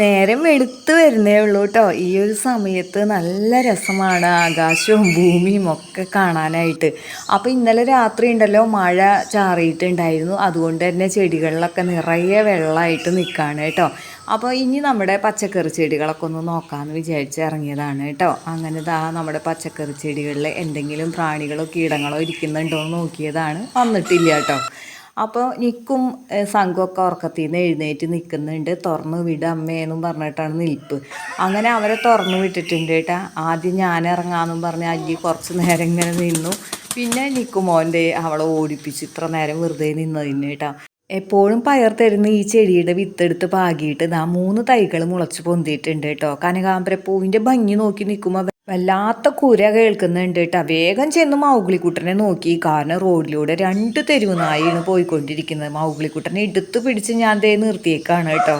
നേരം വെളുത്ത് വരുന്നേ ഉള്ളൂ കേട്ടോ ഈ ഒരു സമയത്ത് നല്ല രസമാണ് ആകാശവും ഭൂമിയും ഒക്കെ കാണാനായിട്ട്. അപ്പോൾ ഇന്നലെ രാത്രി ഉണ്ടല്ലോ മഴ ചാറിയിട്ടുണ്ടായിരുന്നു. അതുകൊണ്ട് തന്നെ ചെടികളിലൊക്കെ നിറയെ വെള്ളമായിട്ട് നിൽക്കുകയാണ് കേട്ടോ അപ്പോൾ ഇനി നമ്മുടെ പച്ചക്കറി ചെടികളൊക്കെ ഒന്ന് നോക്കാമെന്ന് വിചാരിച്ച് ഇറങ്ങിയതാണ് കേട്ടോ അങ്ങനെ ദാ നമ്മുടെ പച്ചക്കറി ചെടികളിൽ എന്തെങ്കിലും പ്രാണികളോ കീടങ്ങളോ ഇരിക്കുന്നുണ്ടോ എന്ന് നോക്കിയതാണ്. വന്നിട്ടില്ല കേട്ടോ അപ്പോൾ നിൽക്കും സംഘമൊക്കെ ഉറക്കത്തിൽ നിന്ന് എഴുന്നേറ്റ് നിൽക്കുന്നുണ്ട് തുറന്ന് വിട അമ്മേന്നും പറഞ്ഞിട്ടാണ് നിൽപ്പ്. അങ്ങനെ അവരെ തുറന്ന് വിട്ടിട്ടുണ്ട് കേട്ടാ. ആദ്യം ഞാൻ ഇറങ്ങാമെന്നും പറഞ്ഞ് അജി കുറച്ച് നേരം ഇങ്ങനെ നിന്നു. പിന്നെ നിൽക്കുമോന്റെ അവളെ ഓടിപ്പിച്ച് ഇത്ര നേരം വെറുതെ നിന്നതിന് കേട്ടാ. എപ്പോഴും പയർ തരുന്ന ഈ ചെടിയുടെ വിത്തെടുത്ത് പാകിയിട്ട് ദാ മൂന്ന് തൈകൾ മുളച്ച് പൊന്തിയിട്ടുണ്ട് കേട്ടോ. കനകാമ്പരപ്പൂവിന്റെ ഭംഗി നോക്കി നിൽക്കുമ്പോൾ വല്ലാത്ത കുര കേൾക്കുന്നുണ്ട് കേട്ടോ. വേഗം ചെന്ന് മൗഗ്ലിക്കുട്ടനെ നോക്കി. കാരണം റോഡിലൂടെ രണ്ട് തെരുവ് നായാണ് പോയിക്കൊണ്ടിരിക്കുന്നത്. മൗഗ്ലിക്കുട്ടനെ എടുത്ത് പിടിച്ച് ഞാൻ ദേ നിർത്തിയേക്കാണ് കേട്ടോ.